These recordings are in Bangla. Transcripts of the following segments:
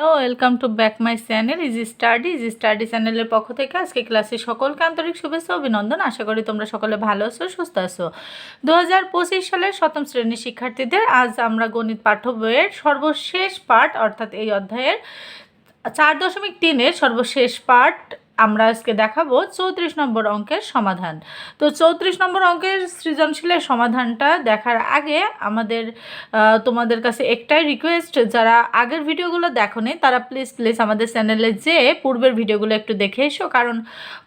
Hello welcome to back my channel easy study easy study চ্যানেলের পক্ষ থেকে আজকে ক্লাসে সকলকে আন্তরিক শুভেচ্ছা অভিনন্দন। আশা করি তোমরা সকলে ভালো আছো, সুস্থ আছো। দু হাজার পঁচিশ সালের সপ্তম শ্রেণির শিক্ষার্থীদের আজ আমরা গণিত পাঠ্য বইয়ের সর্বশেষ পাঠ, অর্থাৎ এই অধ্যায়ের চার দশমিক তিনের সর্বশেষ পাঠ আমরা আজকে দেখাবো চৌত্রিশ নম্বর অঙ্কের সমাধান। তো চৌত্রিশ নম্বর অঙ্কের সৃজনশীলের সমাধানটা দেখার আগে আমাদের তোমাদের কাছে একটাই রিকোয়েস্ট যারা আগের ভিডিওগুলো দেখোনি, তারা প্লিজ প্লিজ আমাদের চ্যানেলে যে পূর্বের ভিডিওগুলো একটু দেখে এসো। কারণ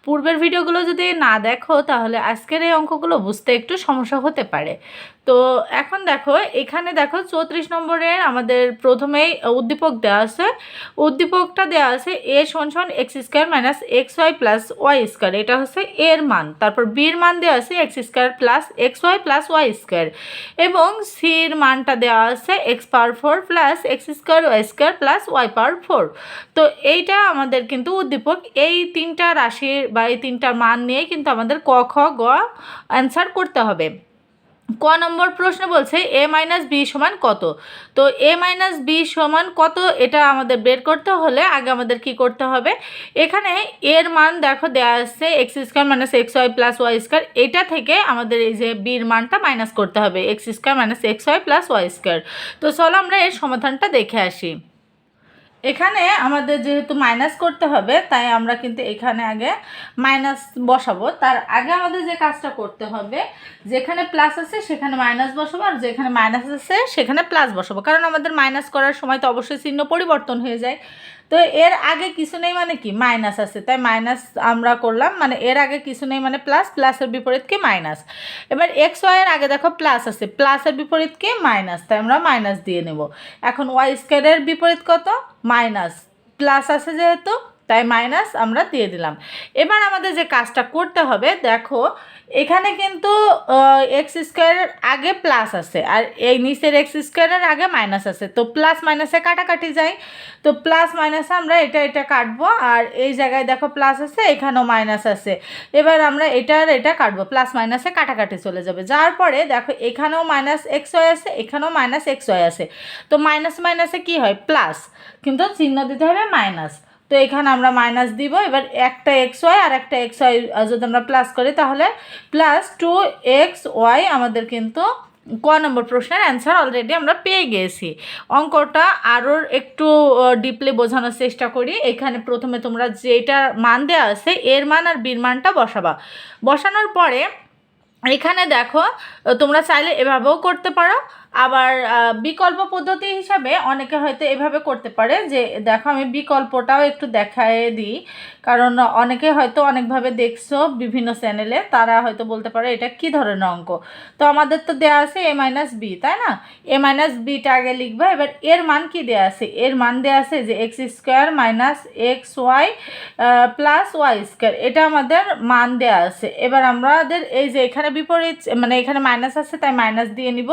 পূর্বের ভিডিওগুলো যদি না দেখো, তাহলে আজকের এই অঙ্কগুলো বুঝতে একটু সমস্যা হতে পারে। তো এখন দেখো, এখানে দেখো চৌত্রিশ নম্বরের আমাদের প্রথমেই উদ্দীপক দেওয়া আছে। উদ্দীপকটা দেওয়া আছে এ সমান x square minus x y plus y square, এটা হচ্ছে এর মান। তারপর বির মান দেওয়া আছে x square plus x y plus y square এবং সির মানটা দেওয়া আছে x power four plus x square y square plus y power four. তো এইটা আমাদের কিন্তু উদ্দীপক, এই তিনটা রাশির বা এই তিনটা মান নিয়ে কিন্তু আমাদের ক, খ, গ অ্যান্সার করতে হবে। ক নম্বর প্রশ্ন বলছে এ মাইনাস বি সমান কত? তো এ মাইনাস বি সমান কত এটা আমাদের বের করতে হলে আগে আমাদের কি করতে হবে? এখানে এর মান দেখো দেওয়া আছে x square minus x y plus y square এটা থেকে আমাদের এই যে বির মানটা মাইনাস করতে হবে x square minus x y plus y square তো চলো আমরা এর সমাধানটা দেখে আসি। এখানে আমাদের যেহেতু মাইনাস করতে হবে, তাই আমরা কিন্তু এখানে আগে মাইনাস বসাবো। তার আগে আমাদের যে কাজটা করতে হবে, যেখানে প্লাস আছে সেখানে মাইনাস বসাবো, আর যেখানে মাইনাস আছে সেখানে প্লাস বসাবো। কারণ আমাদের মাইনাস করার সময় তো অবশ্যই চিহ্ন পরিবর্তন হয়ে যায়। তো এর আগে কিছু নেই মানে কি? মাইনাস আছে। তাই মাইনাস আমরা করলাম। মানে এর আগে কিছু নেই মানে প্লাস প্লাসের বিপরীত কি মাইনাস এবার এক্স ওয়াইয়ের আগে দেখো প্লাস আছে। প্লাসের বিপরীত কি মাইনাস তাই আমরা মাইনাস দিয়ে নেব। এখন ওয়াই স্কোয়ারের বিপরীত কত? মাইনাস প্লাস আছে যেহেতু তাই মাইনাস আমরা দিয়ে দিলাম। এবার আমাদের যে কাজটা করতে হবে, দেখো, এখানে কিন্তু এক্স স্কোয়ারের আগে প্লাস আছে, আর এই নিচের এক্স স্কোয়ারের আগে মাইনাস আছে। তো প্লাস মাইনাসে কাটাকাটি যায় তো প্লাস মাইনাসে আমরা এটা এটা কাটবো, আর এই জায়গায় দেখো প্লাস আছে, এখানেও মাইনাস আছে। এবার আমরা এটা আর এটা কাটবো প্লাস মাইনাসে কাটাকাটি চলে যাবে। যার পরে দেখো, এখানেও মাইনাস এক্স ওয়াই আছে, এখানেও মাইনাস এক্স ওয়াই আছে। তো মাইনাস মাইনাসে কি হয়? প্লাস কিন্তু চিহ্ন দিতে হবে মাইনাস তো এখানে আমরা মাইনাস দিব, এবার একটা এক্স ওয়াই আর একটা এক্স ওয়াই যদি আমরা প্লাস করি, তাহলে প্লাস টু এক্স ওয়াই আমাদের কিন্তু ক নম্বর প্রশ্নের অ্যান্সার অলরেডি আমরা পেয়ে গিয়েছি অঙ্কটা আরও একটু ডিপলি বোঝানোর চেষ্টা করি। এখানে প্রথমে তোমরা যেটা মান দেওয়া আছে, এর মান আর বির মানটা বসাবা। বসানোর পরে এখানে দেখো, তোমরা চাইলে এভাবেও করতে পারো। আবার বিকল্প পদ্ধতি হিসাবে অনেকে হয়তো এভাবে করতে পারে যে, দেখো আমি বিকল্পটাও একটু দেখায় দিই। কারণ অনেকে হয়তো অনেকভাবে দেখছ বিভিন্ন চ্যানেলে তারা হয়তো বলতে পারে এটা কি ধরনের অঙ্ক? তো আমাদের তো দেওয়া আছে এ মাইনাস বি তাই না? এ মাইনাস বিটা আগে লিখবা, এবার এর মান কি দেওয়া আছে? এর মান দেওয়া আছে যে x square minus x y plus y square এটা আমাদের মান দেওয়া আছে। এবার আমাদের এই যে এখানে বিপরীত মানে এখানে মাইনাস আছে, তাই মাইনাস দিয়ে নিব।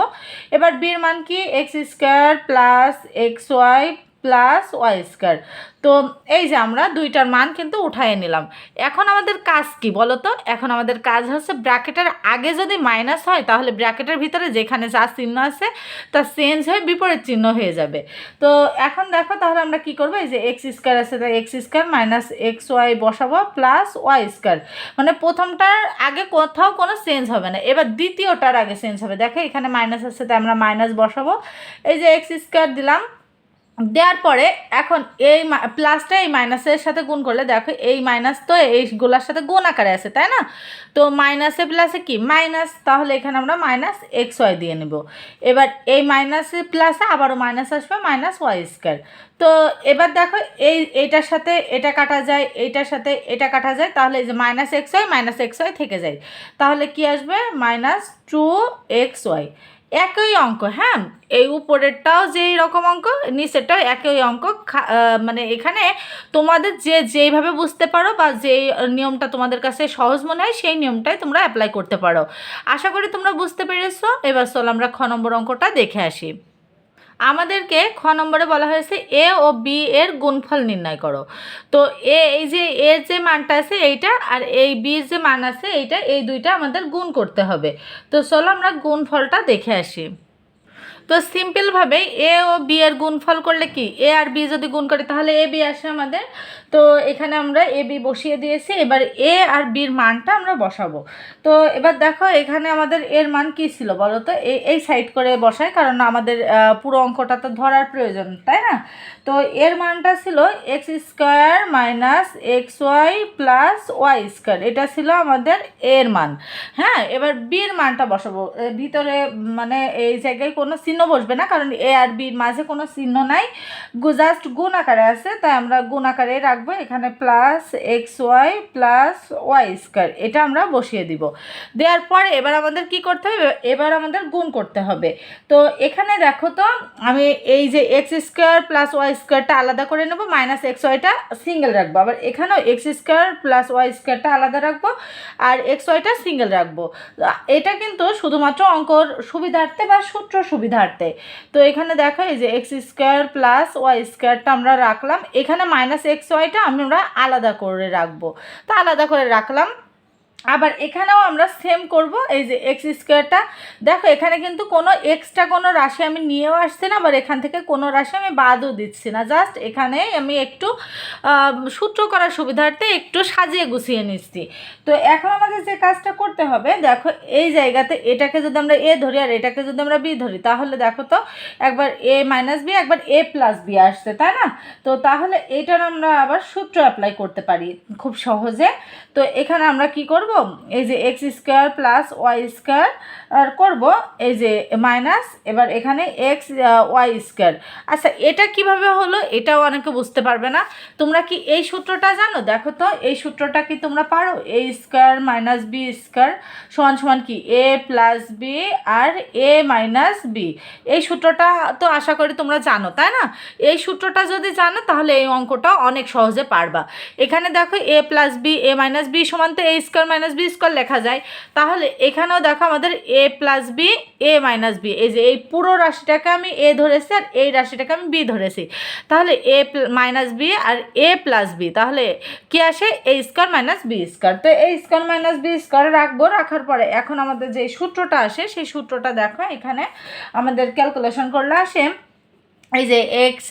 এবার বির মান কি? X square plus x y plus y square. তো এই যে আমরা দুইটার মান কিন্তু উঠাই নিলাম। এখন আমাদের কাজ কি বলো তো এখন আমাদের কাজ হচ্ছে ব্র্যাকেটের আগে যদি মাইনাস হয়, তাহলে ব্র্যাকেটের ভিতরে যেখানে যা চিহ্ন আছে, তা চেঞ্জ হয়ে বিপরীত চিহ্ন হয়ে যাবে। তো এখন দেখো, তাহলে আমরা কি করব? এই যে এক্স স্কোয়ার আছে, তাই x square minus x y বসাবো প্লাস ওয়াই স্কোয়ার। মানে প্রথমটার আগে কোথাও কোনো চেঞ্জ হবে না। এবার দ্বিতীয়টার আগে চেঞ্জ হবে। দেখো এখানে মাইনাস আছে, তাই আমরা মাইনাস বসাবো। এই যে এক্স স্কোয়ার দিলাম দেওয়ার পরে এখন এই প্লাসটা এই মাইনাসের সাথে গুণ করলে দেখো এই মাইনাস তো এইগুলোর সাথে গুণ আকারে আছে, তাই না? তো মাইনাসে প্লাসে কি? মাইনাস তাহলে এখানে আমরা মাইনাস এক্স ওয়াই দিয়ে নেব। এবার এই মাইনাসে প্লাসে আবারও মাইনাস আসবে মাইনাস ওয়াই স্কোয়ার তো এবার দেখো এই, এইটার সাথে এটা কাটা যায়, এইটার সাথে এটা কাটা যায়, তাহলে এই যে minus x y minus x y থেকে যায়। তাহলে কি আসবে? মাইনাস টু এক্স ওয়াই একই অঙ্ক হ্যাঁ? এই উপরেরটাও যেই রকম অঙ্ক, নিচেরটাও একই অঙ্ক মানে এখানে তোমাদের যে যেইভাবে বুঝতে পারো বা যেই নিয়মটা তোমাদের কাছে সহজ মনে হয়, সেই নিয়মটাই তোমরা অ্যাপ্লাই করতে পারো। আশা করি তোমরা বুঝতে পেরেছ। এবার চলো আমরা খ নম্বর অঙ্কটা দেখে আসি। আমাদেরকে খ নম্বরে বলা হয়েছে এ ও বি এর গুণফল নির্ণয় করো। তো এ, এই যে এ যে মানটা আছে এইটা আর এই বি যে মান আছে এইটা, এই দুইটা আমাদের গুণ করতে হবে। তো চলো আমরা গুণফলটা দেখে আসি। তো সিম্পলভাবে এ ও বি এর গুণফল করলে কি? এ আর বি যদি গুণ করি, তাহলে এ বি আসে আমাদের তো এখানে আমরা এ বি বসিয়ে দিয়েছি। এবার এ আর বির মানটা আমরা বসাবো। তো এবার দেখো, এখানে আমাদের এর মান কি ছিল বলো তো? এই সাইড করে বসাই, কারণ আমাদের পুরো অঙ্কটা তো ধরার প্রয়োজন, তাই না? তো এর মানটা ছিল x square minus x y plus y square এটা ছিল আমাদের এর মান। হ্যাঁ এবার বির মানটা বসাবো। ভিতরে মানে এই জায়গায় কোনো চিহ্ন বসবে না, কারণ এ আর বির মাঝে কোনো চিহ্ন নাই। জাস্ট গুণ আকারে আছে, তাই আমরা গুণ আকারে রাখব। এখানে plus x y plus y square এটা আমরা বসিয়ে দিব। দেওয়ার পর এবার আমাদের কি করতে হবে? এবার আমাদের গুণ করতে হবে। তো এখানে দেখো তো, আমি এই যে এক্স স্কোয়ার প্লাস ওয়াই স্কোয়ারটা আলাদা করে নেব মাইনাস এক্স ওয়াইটা সিঙ্গেল রাখব। আবার এখানেও এক্স স্কোয়ার প্লাস ওয়াই স্কোয়ারটা আলাদা রাখব আর এক্স ওয়াইটা সিঙ্গেল রাখব। এটা কিন্তু শুধুমাত্র অঙ্কর সুবিধার্থে বা সূত্র সুবিধার্থে। তো এখানে দেখো এই যে এক্স স্কোয়ার প্লাস ওয়াই স্কোয়ারটা আমরা রাখলাম। এখানে মাইনাস এক্স ওয়াইটা আমরা আলাদা করে রাখব। তা আলাদা করে রাখলাম। আবার এখানেও আমরা সেম করব, এই যে এক্স স্কোয়ারটা দেখো, এখানে কিন্তু কোনো এক্সট্রা কোনো রাশি আমি নিয়েও আসছি না, আবার এখান থেকে কোনো রাশি আমি বাদও দিচ্ছি না। জাস্ট এখানে আমি একটু সূত্র করার সুবিধার্থে একটু সাজিয়ে গুছিয়ে নিচ্ছি। তো এখন আমাদের যে কাজটা করতে হবে, দেখো, এই জায়গাতে এটাকে যদি আমরা এ ধরি আর এটাকে যদি আমরা বি ধরি, তাহলে দেখো তো, একবার এ মাইনাস বি একবার এ প্লাস বি আসছে, তাই না? তো তাহলে এইটার আমরা আবার সূত্র অ্যাপ্লাই করতে পারি, খুব সহজে। তো এখানে আমরা কি করব এই যে x square plus y square করব এই যে মাইনাস এবার এখানে এক্স ওয়াই স্কোয়ার আচ্ছা এটা কীভাবে হলো? এটাও অনেকে বুঝতে পারবে না। তোমরা কি এই সূত্রটা জানো? দেখো তো, এই সূত্রটা কি তোমরা পারো? A square minus B square সমান সমান কি? এ প্লাস বি আর এ মাইনাস বি এই সূত্রটা তো আশা করি তোমরা জানো, তাই না? এই সূত্রটা যদি জানো, তাহলে এই অঙ্কটা অনেক সহজে পারবা। এখানে দেখো A plus B A minus B সমান তো A square minus B square লেখা যায়। তাহলে এখানেও দেখো আমাদের A plus B A minus B এই যে এই পুরো রাশিটাকে আমি এ ধরেছি আর এই রাশিটাকে আমি বি ধরেছি। তাহলে এ মাইনাস বি আর এ প্লাস বি তাহলে কি আসে? A square minus B square তো এই স্কোয়ার মাইনাস বি স্কোয়ার রাখব, রাখার পরে এখন আমাদের যে সূত্রটা আসে, সেই সূত্রটা দেখো, এখানে আমাদের ক্যালকুলেশন করলে আসে। এই যে এক্স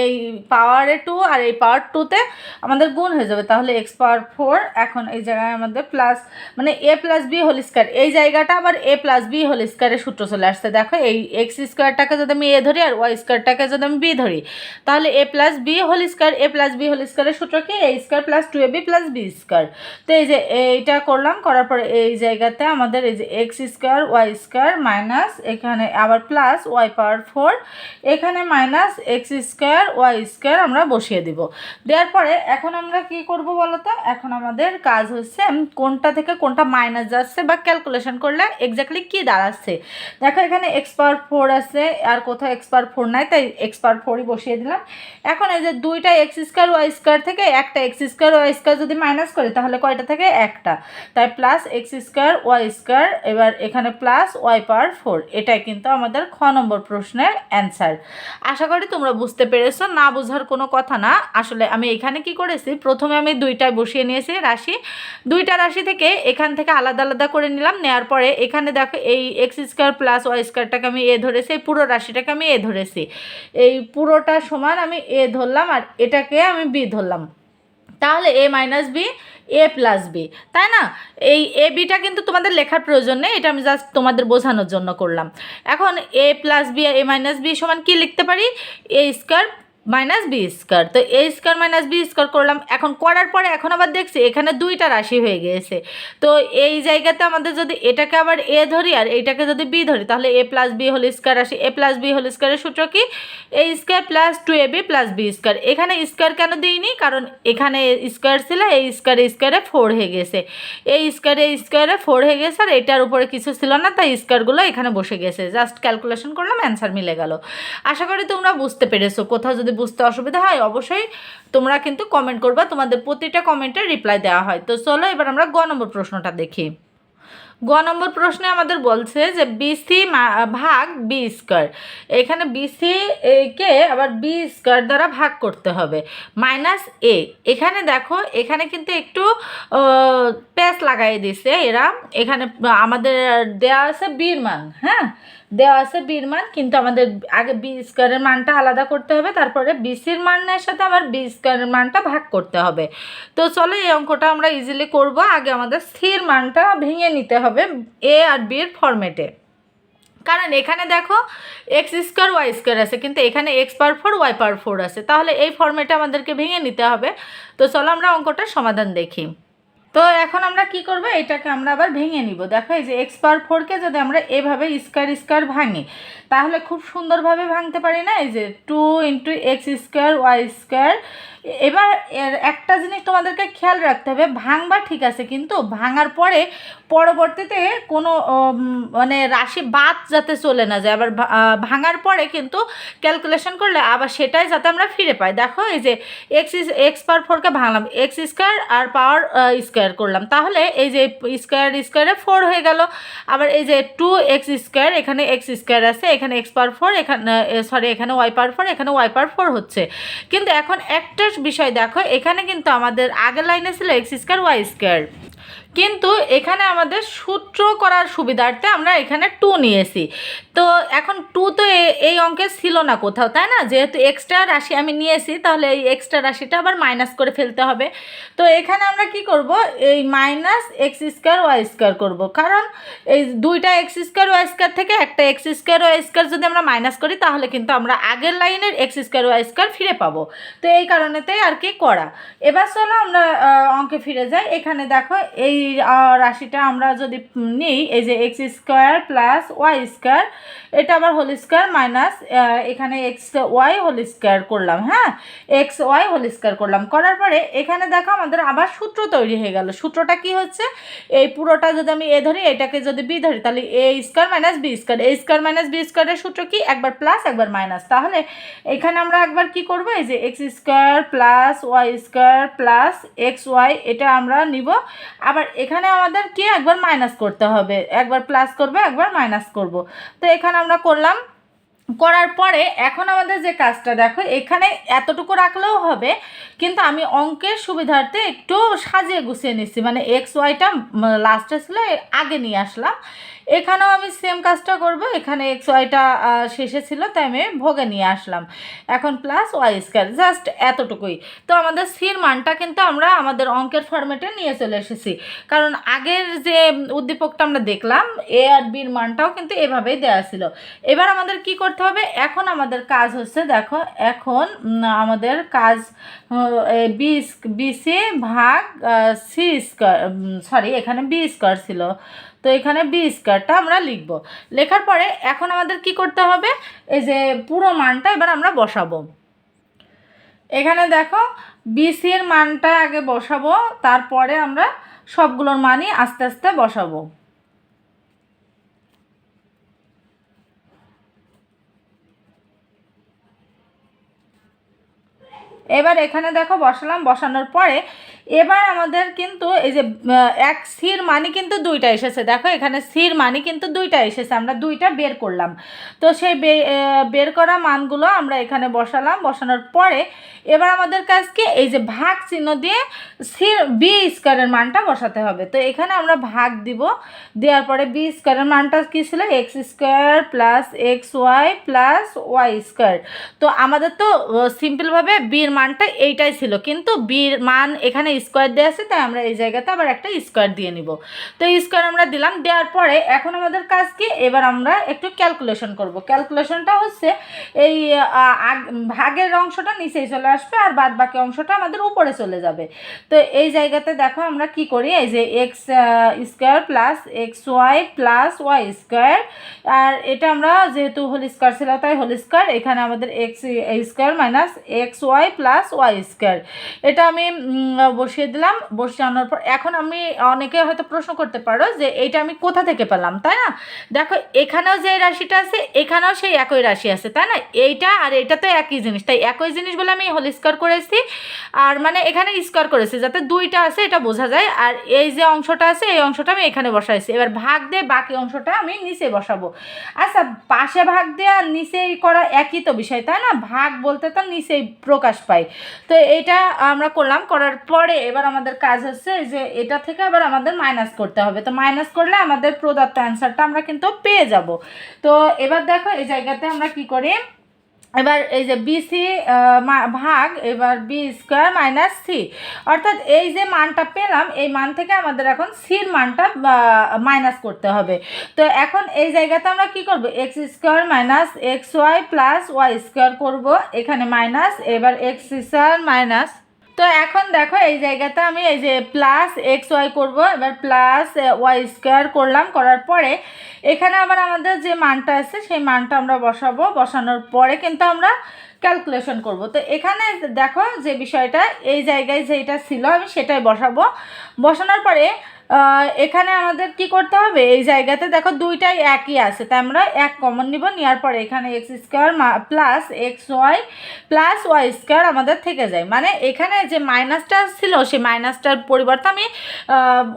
এই পাওয়ারে টু আর এই পাওয়ার টুতে আমাদের গুণ হয়ে যাবে। তাহলে এক্স পাওয়ার ফোর এখন এই জায়গায় আমাদের প্লাস মানে A plus B whole square এই জায়গাটা আবার এ প্লাস বি হোল স্কোয়ারের সূত্র চলে আসছে। দেখো এই এক্স স্কোয়ারটাকে যদি আমি এ ধরি আর ওয়াই স্কোয়ারটাকে যদি আমি বি ধরি, তাহলে A plus B whole square A plus B whole স্কোয়ারের সূত্র কি? A square plus two A B plus B square তো এই যে এইটা করলাম, করার পরে এই জায়গাতে আমাদের এই যে x square y square minus এখানে আবার প্লাস ওয়াই পাওয়ার ফোর এখানে minus x square y square আমরা বসিয়ে দিব। দেওয়ার পরে এখন আমরা কি করব বলো তো? এখন আমাদের কাজ হচ্ছে কোনটা থেকে কোনটা মাইনাস যাচ্ছে বা ক্যালকুলেশন করলে এক্স্যাক্টলি কি দাঁড়াচ্ছে? দেখো এখানে এক্স পাওয়ার ফোর আছে, আর কোথাও এক্স পাওয়ার ফোর নাই, তাই এক্স পাওয়ার ফোরই বসিয়ে দিলাম। এখন এই যে দুইটা এক্স স্কোয়ার ওয়াই স্কোয়ার থেকে একটা এক্স স্কোয়ার ওয়াই স্কোয়ার যদি মাইনাস করি, তাহলে কয়টা থেকে? একটা। তাই plus x square y square এবার এখানে প্লাস ওয়াই পাওয়ার ফোর এটাই কিন্তু আমাদের খ নম্বর প্রশ্নের অ্যান্সার আশা করি তোমরা বুঝতে পেরেছ, না বোঝার কোনো কথা না। আসলে আমি এখানে কি করেছি, প্রথমে আমি দুইটায় বসিয়ে নিয়েছি রাশি। দুইটা রাশি থেকে এখান থেকে আলাদা আলাদা করে নিলাম নেওয়ার পরে এখানে দেখো এই এক্স স্কোয়ার প্লাস ওয়াই স্কোয়ারটাকে আমি এ ধরেছি, এই পুরো রাশিটাকে আমি এ ধরেছি। এই পুরোটা সমান আমি এ ধরলাম আর এটাকে আমি বি ধরলাম। তাহলে A minus B A plus B তাই না? এই এ বিটা কিন্তু তোমাদের লেখার প্রয়োজন নেই, এটা আমি জাস্ট তোমাদের বোঝানোর জন্য করলাম। এখন A plus B A minus B সমান কি লিখতে পারি? A square minus B square. তো A square minus B square করলাম। এখন করার পরে এখন আবার দেখছি এখানে দুইটা রাশি হয়ে গিয়েছে। তো এই জায়গাতে আমাদের যদি এটাকে আবার এ ধরি আর এইটাকে যদি বি ধরি, তাহলে A plus B whole square আসে। এ প্লাস বি হোল স্কোয়ারের সূত্র কি? A square plus two A B plus B square. এখানে স্কোয়ার কেন দিইনি? কারণ এখানে স্কোয়ার ছিল এই স্কোয়ার স্কোয়ারে ফোর হয়ে গেছে। এই স্কোয়ারে স্কোয়ারে ফোর হয়ে গেছে আর এটার উপরে কিছু ছিল না, তাই স্কোয়ারগুলো এখানে বসে গেছে। জাস্ট ক্যালকুলেশন করলাম, অ্যান্সার মিলে গেল। আশা করি তোমরা বুঝতে পেরেছ। কোথাও যদি বুঝতে অসুবিধা হয়, অবশ্যই তোমরা কিন্তু কমেন্ট করবা, তোমাদের প্রতিটা কমেন্টে রিপ্লাই দেওয়া হয়। তো চলো এবার আমরা গ নম্বর প্রশ্নটা দেখি। গ নম্বর প্রশ্নে আমাদের বলছে যে বিসি ভাগ বি স্কোয়ার এখানে বিসি কে আবার বি স্কোয়ার দ্বারা ভাগ করতে হবে। মাইনাস এ এখানে দেখো, এখানে কিন্তু একটু প্যাচ লাগাই দিছে এরা। এখানে আমাদের দেয়া আছে বির মান হ্যাঁ? দেওয়া আছে বির মান, কিন্তু আমাদের আগে বি স্কোয়ারের মানটা আলাদা করতে হবে, তারপরে বিসির মানের সাথে আবার বি স্কোয়ারের মানটা ভাগ করতে হবে। তো চলো এই অঙ্কটা আমরা ইজিলি করব, আগে আমাদের স্থির মানটা ভেঙে নিতে হবে এ আর বির ফরম্যাটে কারণ এখানে দেখো এক্স স্কোয়ার ওয়াই স্কোয়ার আছে, কিন্তু এখানে X per four Y per four আছে। তাহলে এই ফর্মেটে আমাদেরকে ভেঙে নিতে হবে। তো চলো আমরা অঙ্কটার সমাধান দেখি। তো এখন আমরা কি করব? এটাকে আমরা আবার ভেঙে নিব। দেখো, এই যে এক্স পার ফোরকে যদি আমরা এভাবে স্কোয়ার স্কোয়ার ভাঙি, তাহলে খুব সুন্দরভাবে ভাঙতে পারি না? এই যে two into X square Y square এবার একটা জিনিস তোমাদেরকে খেয়াল রাখতে হবে, ভাঙবা ঠিক আছে, কিন্তু ভাঙার পরে পরবর্তীতে কোনো মানে রাশি বাদ যাতে চলে না যায়। আবার ভাঙার পরে কিন্তু ক্যালকুলেশন করলে আবার সেটাই যাতে আমরা ফিরে পাই। দেখো, এই যে এক্স ইস এক্স পাওয়ার ফোরকে ভাঙলাম এক্স স্কোয়ার আর পাওয়ার স্কোয়ার করলাম। তাহলে এই যে স্কোয়ার স্কোয়ারে ফোর হয়ে গেল। আবার এই যে টু এক্স স্কোয়ার এখানে এক্স স্কোয়ার আছে, এখানে এক্স পাওয়ার ফোর এখানে সরি এখানে ওয়াই পাওয়ার ফোর এখানে ওয়াই পাওয়ার ফোর হচ্ছে। কিন্তু এখন একটা বিষয় দেখো এখানে কিন্তু আমাদের আগের লাইনে ছিল এক্স স্কোয়ার ওয়াই স্কোয়ার কিন্তু এখানে আমাদের সূত্র করার সুবিধার্থে আমরা এখানে টু নিয়েছি। তো এখন টু তো এই অঙ্কে ছিল না কোথাও, তাই না? যেহেতু এক্সট্রা রাশি আমি নিয়েছি, তাহলে এই এক্সট্রা রাশিটা আবার মাইনাস করে ফেলতে হবে। তো এখানে আমরা কি করব? এই minus X square Y square করব। কারণ এই দুইটা এক্স স্কোয়ার ওয়াই স্কোয়ার থেকে একটা এক্স স্কোয়ার ওয়াই স্কোয়ার যদি আমরা মাইনাস করি, তাহলে কিন্তু আমরা আগের লাইনের এক্স স্কোয়ার ওয়াই স্কোয়ার ফিরে পাবো। তো এই কারণেতেই আর কি করা। এবার চলো আমরা অঙ্কে ফিরে যাই। এখানে দেখো এই রাশিটা আমরা যদি নিই, এই যে X square plus Y square এটা আবার হোল স্কোয়ার মাইনাস এখানে এক্স ওয়াই হোল স্কোয়ার করলাম হ্যাঁ? এক্স ওয়াই হোল স্কোয়ার করলাম। করার পরে এখানে দেখো আমাদের আবার সূত্র তৈরি হয়ে গেল। সূত্রটা কি হচ্ছে? এই পুরোটা যদি আমি এ ধরি, এটাকে যদি বি ধরি, তাহলে A square minus B square A square minus B স্কোয়ারের সূত্র কি? একবার প্লাস একবার মাইনাস তাহলে এখানে আমরা একবার কি করব? এই যে X square plus Y square plus X Y এটা আমরা নিব। আবার এখানে আমাদের কি? একবার মাইনাস করতে হবে। একবার প্লাস করবে, একবার মাইনাস করব। তো এখানে আমরা করলাম। করার পরে এখন আমাদের যে কাজটা, দেখো এখানে এতটুকু রাখলেও হবে কিন্তু আমি অঙ্কের সুবিধার্থে একটু সাজিয়ে গুছিয়ে নিচ্ছি। মানে এক্স ওয়াইটা লাস্টে ছিল আগে নিয়ে আসলাম। এখানেও আমি সেম কাজটা করব। এখানে এক্স ওয়াইটা শেষে ছিল, তাই আমি ভোগে নিয়ে আসলাম। এখন প্লাস ওয়াই স্কোয়ার জাস্ট এতটুকুই। তো আমাদের সির মানটা কিন্তু আমরা আমাদের অঙ্কের ফরম্যাটে নিয়ে চলে এসেছি। কারণ আগের যে উদ্দীপকটা আমরা দেখলাম এ আর বির মানটাও কিন্তু এভাবেই দেওয়া ছিল। এবার আমাদের কি করতে হবে? এখন আমাদের কাজ হচ্ছে, দেখো, এখন আমাদের কাজ বি বিসি ভাগ সি স্কোয়ার সরি এখানে বি স্কোয়ার ছিল। তো এখানে বি স্কোয়ারটা আমরা লিখব। লেখার পরে এখন আমাদের কি করতে হবে? এই যে পুরো মানটা এবার আমরা বসাবো। এখানে দেখো, বিসির মানটা আগে বসাবো, তারপরে আমরা সবগুলোর মানই আস্তে আস্তে বসাবো। এবার এখানে দেখো বসালাম বসানোর পরে এবার আমাদের কিন্তু এই যে এক স্থির মানি কিন্তু দুইটা এসেছে। দেখো, এখানে স্থির মানি কিন্তু দুইটা এসেছে। আমরা দুইটা বের করলাম। তো সেই বের করা মানগুলো আমরা এখানে বসালাম। বসানোর পরে এবার আমাদের কাজ কি? এই যে ভাগ চিহ্ন দিয়ে স্থির বি স্কোয়ারের মানটা বসাতে হবে। তো এখানে আমরা ভাগ দিব। দেওয়ার পরে বি স্কোয়ারের মানটা কী ছিল? X square plus X Y plus Y square তো আমাদের তো সিম্পলভাবে বির মানটা এইটাই ছিল। কিন্তু বির মান এখানে স্কোয়ার দেওয়া আছে, তাই আমরা এই জায়গাতে আবার একটা স্কোয়ার দিয়ে নিব। তো স্কোয়ার আমরা দিলাম, দেওয়ার পরে এখন আমাদের কাজ কি? এবার আমরা একটু ক্যালকুলেশন করব। ক্যালকুলেশনটা হচ্ছে এই ভাগের অংশটা নিচেই চলে আসবে আর বাদ বাকি অংশটা আমাদের উপরে চলে যাবে। তো এই জায়গাতে দেখো আমরা কি করি? এই যে X square plus X Y plus Y square আর এটা আমরা যেহেতু হোল স্কোয়ার ছিল, তাই হোল স্কোয়ার এখানে আমাদের X square minus X Y plus Y square এটা আমি বসিয়ে দিলাম বসানোর পর এখন আমি অনেকে হয়তো প্রশ্ন করতে পারো যে এইটা আমি কোথা থেকে পেলাম, তাই না? দেখো, এখানেও যে রাশিটা আছে, এখানেও সেই একই রাশি আছে, তাই না? এইটা আর এইটা তো একই জিনিস, তাই একই জিনিস বলে আমি হোল স্কোয়ার করেছি, আর মানে এখানে স্কোয়ার করেছি, যাতে দুইটা আছে এটা বোঝা যায়, আর এই যে অংশটা আছে, এই অংশটা আমি এখানে বসাইছি, এবার ভাগ দিয়ে বাকি অংশটা আমি নিচে বসাবো। আচ্ছা পাশে ভাগ দেওয়া আর নিচেই করা একই তো বিষয়, তাই না? ভাগ বলতে তো নিচেই প্রকাশ পায়, তো এটা আমরা করলাম, করার পরে এবার আমাদের কাজ হচ্ছে যে এটা থেকে আবার আমাদের মাইনাস করতে হবে। তো মাইনাস করলে আমাদের প্রদত্ত অ্যান্সারটা আমরা কিন্তু পেয়ে যাব। তো এবার দেখো, এই জায়গাতে আমরা কি করি? এবার এই যে বিসি ভাগ, এবার বি স্কোয়ার মাইনাস সি অর্থাৎ এই যে মানটা পেলাম, এই মান থেকে আমাদের এখন সির মানটা মাইনাস করতে হবে। তো এখন এই জায়গাতে আমরা কি করব? X square minus X Y plus Y square করব। এখানে মাইনাস এবার এক্স স্কোয়ার মাইনাস তো এখন দেখো, এই জায়গাতে আমি এই যে প্লাস এক্স ওয়াই করব, এবার প্লাস ওয়াই স্কোয়ার করলাম, করার পরে এখানে আবার আমাদের যে মানটা আছে, সেই মানটা আমরা বসাবো, বসানোর পরে কিন্তু আমরা ক্যালকুলেশন করব। তো এখানে দেখো যে বিষয়টা, এই জায়গায় যেটা ছিল, আমি সেটাই বসাবো। বসানোর পরে এখানে আমাদের কি করতে হবে? এই জায়গাতে দেখো দুইটাই একই আছে। তাই আমরা এক কমন নিব, নেওয়ার পরে এখানে X square plus X Y plus Y square আমাদের থেকে যায়। মানে এখানে যে মাইনাসটা ছিল, সেই মাইনাসটার পরিবর্তে আমি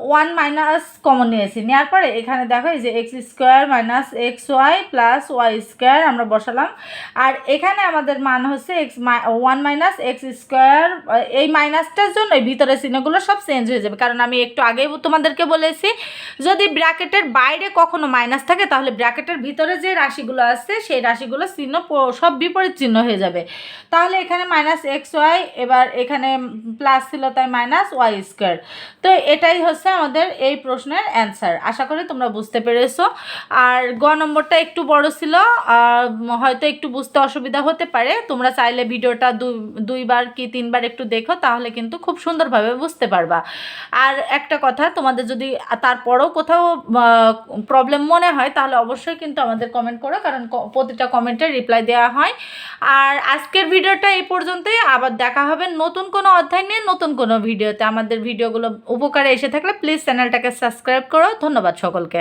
ওয়ান মাইনাস কমন নিয়েছি। নেওয়ার পরে এখানে দেখো এই যে X square minus X Y plus Y square আমরা বসালাম। আর এখানে আমাদের মান হচ্ছে X one minus X square এই মাইনাসটার জন্য ভিতরে চিহ্নগুলো সব চেঞ্জ হয়ে যাবে। কারণ আমি একটু আগেই তোমাদেরকে বলেছি, যদি ব্র্যাকেটের বাইরে কখনো মাইনাস থাকে, তাহলে ব্র্যাকেটের ভিতরে যে রাশিগুলো আছে, সেই রাশিগুলো চিহ্ন সব বিপরীত চিহ্ন হয়ে যাবে। তাহলে এখানে মাইনাস এক্স ওয়াই এবার এখানে প্লাস ছিল তাই মাইনাস ওয়াই স্কোয়ার তো এটাই হচ্ছে আমাদের এই প্রশ্নের অ্যান্সার আশা করি তোমরা বুঝতে পেরেছ। আর গ নম্বরটা একটু বড় ছিল হয়তো একটু বুঝতে অসুবিধা হতে পারে। তোমরা চাইলে ভিডিওটা দুই, দুইবার কি তিনবার একটু দেখো, তাহলে কিন্তু খুব সুন্দরভাবে বুঝতে পারবা। আর একটা কথা তোমাদের যদি তারপরেও কোথাও প্রবলেম মনে হয়, তাহলে অবশ্যই কিন্তু আমাদের কমেন্ট করো, কারণ প্রতিটা কমেন্টে রিপ্লাই দেওয়া হয়। আর আজকের ভিডিওটা এই পর্যন্তই, আবার দেখা হবে নতুন কোনো অধ্যায় নিয়ে, নতুন কোনো ভিডিওতে আমাদের ভিডিওগুলো উপকারে এসে থাকলে প্লিজ চ্যানেলটাকে সাবস্ক্রাইব করো। ধন্যবাদ সকলকে।